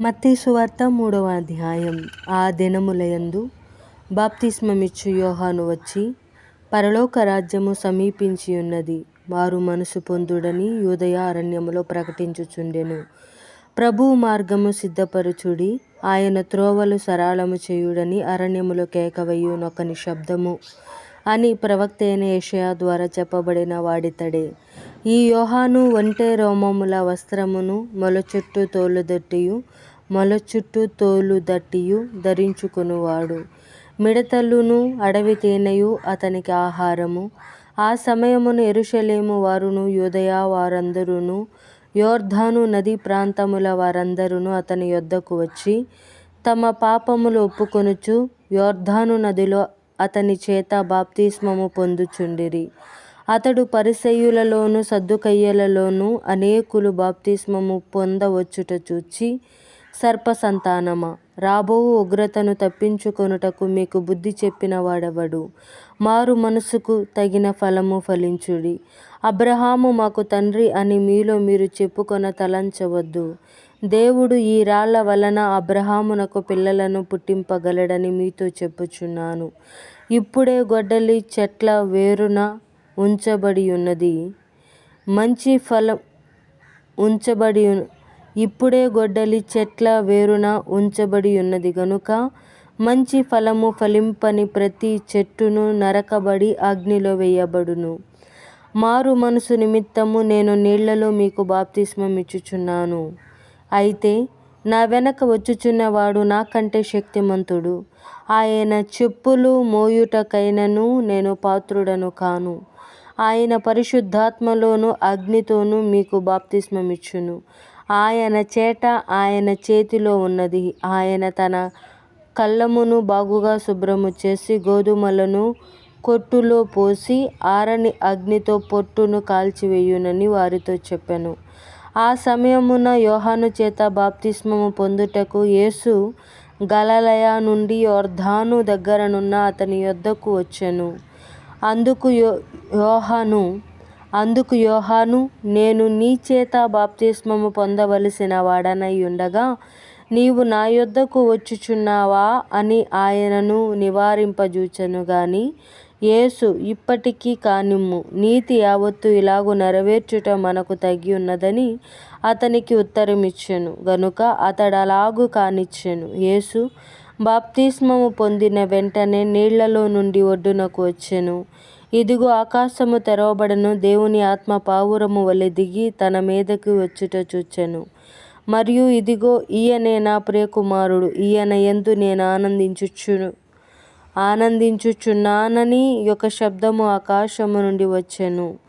మత్తి సువార్త మూడవ అధ్యాయం. ఆ దినములయందు బాప్తిస్మమిచ్చు యోహాను వచ్చి పరలోక రాజ్యము సమీపించి ఉన్నది. వారు మనసు పొందుడని యూదయ అరణ్యములో ప్రకటించుచుండెను. ప్రభువు మార్గము సిద్ధపరుచుడి ఆయన త్రోవలు సరాళము చేయుడని అరణ్యములో కేకవయ్యునొకని శబ్దము అని ప్రవక్త అయిన యెషయా ద్వారా చెప్పబడిన వాడితడే. ఈ యోహాను ఒంటె రోమముల వస్త్రమును మొలచుట్టు తోలుదట్టియు మొలచుట్టు తోలుదట్టియు ధరించుకునువాడు. మిడతలును అడవి తేనెయు అతనికి ఆహారము. ఆ సమయమున ఎరుషలేము వారును యూదయ వారందరును యోర్ధాను నది ప్రాంతముల వారందరును అతని యొద్దకు వచ్చి తమ పాపములు ఒప్పుకొనుచు యోర్ధాను నదిలో అతని చేత బాప్తిస్మము పొందుచుండిరి. అతడు పరిసయ్యులలోను సద్దుకయ్యులలోను అనేకులు బాప్తిస్మము పొందవచ్చుట చూచి సర్ప సంతానమా రాబోవు ఉగ్రతను తప్పించుకొనుటకు మీకు బుద్ధి చెప్పిన వాడెవడు మారు మనసుకు తగిన ఫలము ఫలించుడి. అబ్రహాము మాకు తండ్రి అని మీలో మీరు చెప్పుకొన తలంచవద్దు. దేవుడు ఈ రాళ్ళ వలన అబ్రహామునకు పిల్లలను పుట్టింపగలడని మీతో చెప్పుచున్నాను. ఇప్పుడే గొడ్డలి చెట్ల వేరున ఉంచబడి ఉన్నది మంచి ఫలం ఉంచబడి ఇప్పుడే గొడ్డలి చెట్ల వేరున ఉంచబడి ఉన్నది గనుక మంచి ఫలము ఫలింపని ప్రతి చెట్టును నరకబడి అగ్నిలో వేయబడును. మారు మనసు నిమిత్తము నేను నీళ్ళలో మీకు బాప్తిస్మమిచ్చుచున్నాను. అయితే నా వెనక వచ్చుచున్నవాడు నాకంటే శక్తిమంతుడు. ఆయన చెప్పులు మోయుటకైనను నేను పాత్రుడను కాను. ఆయన పరిశుద్ధాత్మలోను అగ్నితోనూ మీకు బాప్తిస్మమిచ్చును. ఆయన చేట ఆయన చేతిలో ఉన్నది. ఆయన తన కళ్ళమును బాగుగా శుభ్రము చేసి గోధుమలను కొట్టులో పోసి ఆరని అగ్నితో పొట్టును కాల్చివేయునని వారితో చెప్పాను. ఆ సమయమున యోహాను చేత బాప్తిస్మము పొందుటకు యేసు గలలయ నుండి యోర్ధాను దగ్గరనున్న అతని యొద్దకు వచ్చెను. అందుకు యోహాను అందుకు యోహాను నేను నీ చేత బాప్తిస్మము పొందవలసిన వాడనై ఉండగా నీవు నా యొద్దకు వచ్చుచున్నావా అని ఆయనను నివారింపజూచను గాని యేసు ఇప్పటికీ కానిమ్ము. నీతి యావత్తు ఇలాగు నెరవేర్చుట మనకు తగ్గి ఉన్నదని అతనికి ఉత్తరమిచ్చెను. గనుక అతడలాగు కానిచ్చెను. యేసు బాప్తిస్మము పొందిన వెంటనే నీళ్ళలో నుండి ఒడ్డునకు వచ్చెను. ఇదిగో ఆకాశము తెరవబడను దేవుని ఆత్మ పావురము వలె దిగి తన మీదకి వచ్చుట చూచెను. మరియు ఇదిగో ఈయనే నా ప్రియకుమారుడు ఈయన ఎందు నేను ఆనందించుచును. ఆనందించుచున్నానని ఒక శబ్దము ఆకాశము నుండి వచ్చెను.